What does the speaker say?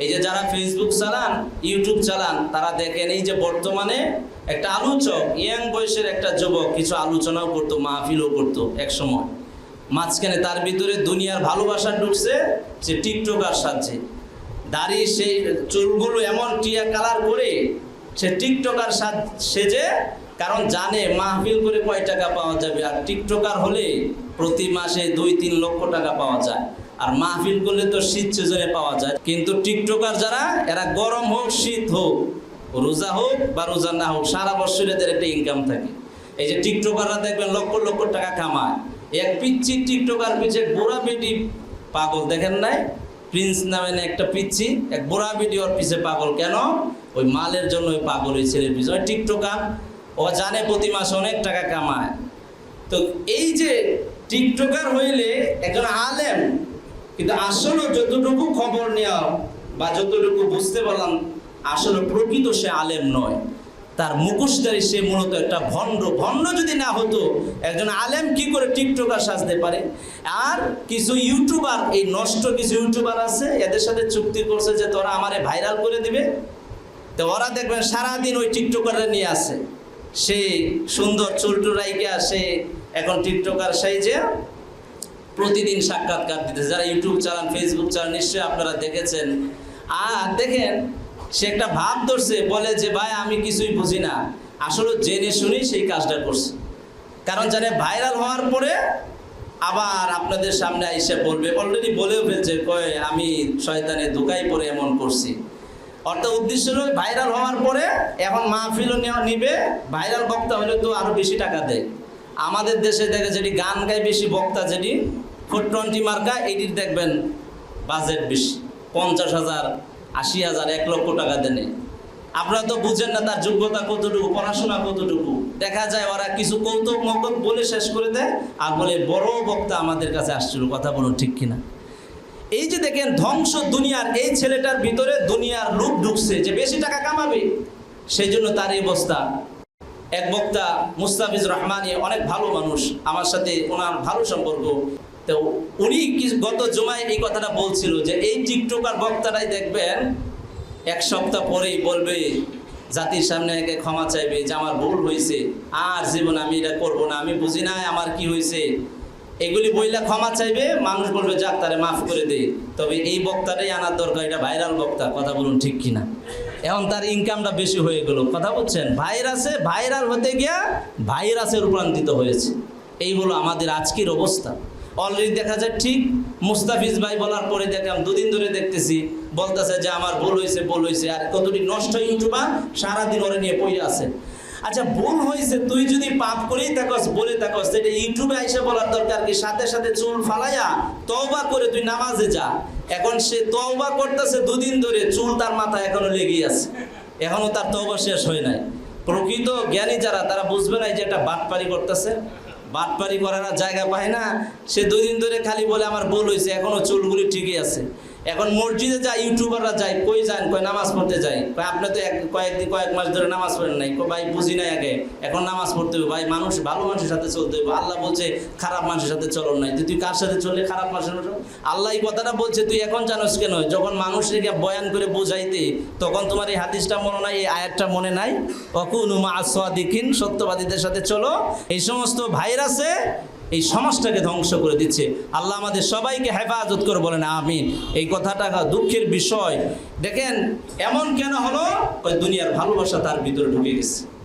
এই যে যারা ফেসবুক চালান ইউটিউব চালান, তারা দেখেন এই যে বর্তমানে একটা আলোচক, ইয়াং বয়সের একটা যুবক কিছু আলোচনাও করতো, মাহফিলও করতো এক সময় মাঝখানে তার ভিতরে দুনিয়ার ভালোবাসা ঢুকছে, সে টিকটকার সাজছে। দাড়ি সেই চুলগুলো এমন টিয়া কালার করে সে টিকটকার সাজ- সেজে, কারণ জানে মাহফিল করে কয় টাকা পাওয়া যাবে, আর টিকটকার হলে প্রতি মাসে দুই তিন লক্ষ টাকা পাওয়া যায়। আর মাহফিল করলে তো শীত সিজনে পাওয়া যায়। কিন্তু টিকটকার যারা, এরা গরম হোক, শীত হোক, রোজা হোক বা রোজা না হোক, সারা বছর এদের একটা ইনকাম থাকে। এই যে টিকটকাররা দেখবেন লক্ষ লক্ষ টাকা কামায়। এক পিচ্ছি টিকটকার পিছে বুড়া বেটি পাগল, দেখেন নাই? প্রিন্স নামে একটা পিচ্ছি এক বুড়া বেটি ওর পিছে পাগল। কেন? ওই মালের জন্য ওই পাগল ওই ছেলের পিছে। ওই টিকটকার, ও জানে প্রতি মাসে অনেক টাকা কামায়। তো এই যে টিকটকার হইলে একজন আলেম কিন্তু আসলে যতটুকু খবর নেওয়া বা যতটুকু বুঝতে পারলাম, আসলে প্রকৃত সে আলেম নয়। তার মুখোশধারী সে মূলত একটা ভণ্ড। ভণ্ড যদি না হতো, একজন আলেম কি করে টিকটকার সাজতে পারে? আর কিছু ইউটিউবার, এই নষ্ট কিছু ইউটিউবার আছে, এদের সাথে চুক্তি করছে যে তোরা আমারে ভাইরাল করে দিবে। তো ওরা দেখবেন সারাদিন ওই টিকটকাররা নিয়ে আসে সে সুন্দর চুলটু রাইকা, সে এখন টিকটকার সাইজে প্রতিদিন সাক্ষাৎকার দিতে যারা ইউটিউব চালান ফেসবুক চালান নিশ্চয়ই আপনারা দেখেছেন। আর দেখেন, সে একটা ভাব ধরছে, বলে যে, ভাই, আমি কিছুই বুঝি না। আসলে জেনে শুনেই সেই কাজটা করছে। কারণ জানে ভাইরাল হওয়ার পরে আবার আপনাদের সামনে এসে বলবে। অলরেডি বলেও ফেলছে কয়ে আমি শয়তানে ধোকাই পরে এমন করছি। অর্থাৎ উদ্দেশ্য হলো ভাইরাল হওয়ার পরে এখন মাহফিলও নিবে। ভাইরাল বক্তা হলে তো আরও বেশি টাকা দেয়। আমাদের দেশে দেখে যেটি গান গায় বেশি বক্তা যেটি ফোর টোয়েন্টি মার্কা, এটির দেখবেন বাজেট বেশি, পঞ্চাশ হাজার, আশি হাজার, এক লক্ষ টাকা দেনে আপনারা তো বুঝেন না তার যোগ্যতা কতটুকু, পড়াশোনা কতটুকু। দেখা যায় ওরা কিছু কৌতুক মকত বলে শেষ করে দেয়, আর বলে বড় বক্তা আমাদের কাছে আসছিল, কথা বলুন ঠিক কিনা। এই যে দেখেন ধ্বংস দুনিয়ার, এই ছেলেটার ভিতরে দুনিয়ার রূপ ঢুকছে, যে বেশি টাকা কামাবে, সেই জন্য তার এই অবস্থা। এক বক্তা মুস্তাফিজ রহমানি অনেক ভালো মানুষ, আমার সাথে ওনার ভালো সম্পর্ক। তো উনি গত জমায় এই কথাটা বলছিল যে, এই টিকটকার বক্তাটাই দেখবেন, এক সপ্তাহ পরেই বলবে, জাতির সামনে একে ক্ষমা চাইবে, যে আমার ভুল হয়েছে, আর জীবন আমি এটা করব না, আমি বুঝি না আমার কি হয়েছে। এগুলি বইলা ক্ষমা চাইবে, মানুষ বলবে, যাক তারে মাফ করে দে। তবে এই বক্তাটাই আনার দরকার, এটা ভাইরাল বক্তা, কথা বলুন ঠিক কিনা। এখন তার ইনকামটা বেশি হয়ে গেল। কথা বলছেন? ভাইরাসে ভাইরাল হতে গিয়া ভাইরাসে রূপান্তরিত হয়েছে। এই হলো আমাদের আজকের অবস্থা। অলরেডি দেখা যায় ঠিক মুস্তাফিজ ভাই বলার পরে দেখলাম দুদিন ধরে দেখতেছি, বলতেছে যে আমার ভুল হয়েছে ভুল হয়েছে, আর কতটি নষ্ট ইউটিউবার সারাদিন ওরে নিয়ে পড়ে আছে। আচ্ছা ভুল হয়েছে, তুই যদি পাপ করেই থাকস, বলে থাকস সেটা ইউটিউবে এসে বলার দরকার কি? সাথে সাথে চুল ফালাইয়া তওবা করে তুই নামাজে যা। এখন সে তওবা করতেছে দুদিন ধরে, চুল তার মাথা এখনও লেগে আছে। এখনও তার তওবা শেষ হয় নাই। প্রকৃত জ্ঞানী যারা, তারা বুঝবে না যে একটা বাটপারি করতেছে। বাটপারি করার জায়গা পায় না। সে দুদিন ধরে খালি বলে, আমার ভুল হয়েছে, এখনও চুলগুলি ঠিকই আছে। এখন মসজিদে যায়, ইউটিউবাররা যায়, কই যান কয় নামাজ পড়তে যাই কয়, আপনি তো এক কয়েকদিন কয়েক মাস ধরে নামাজ পড়েন নাই। কয়, ভাই, বুঝি নাই আগে, এখন নামাজ পড়তে হবে ভাই, মানুষ, ভালো মানুষের সাথে চলতে হবে আল্লাহ বলছে, খারাপ মানুষের সাথে চলন নাই। তুই কার সাথে চললে? খারাপ মানুষের আল্লাহ এই কথাটা বলছে, তুই এখন জানোস কেন? যখন মানুষকে বয়ান করে বোঝাইতে, তখন তোমার এই হাদিসটা মনে নাই, এই আয়াতটা মনে নাই? অকুন মা দেখিন সত্যবাদীদের সাথে চলো। এই সমস্ত ভাইরাসে এই সমাজটাকে ধ্বংস করে দিচ্ছে। আল্লাহ আমাদের সবাইকে হেফাজত করে বলেন, আমিন। এই কথাটা দুঃখের বিষয়। দেখেন, এমন কেন হলো? ওই দুনিয়ার ভালোবাসা তার ভিতরে ঢুকে গেছে।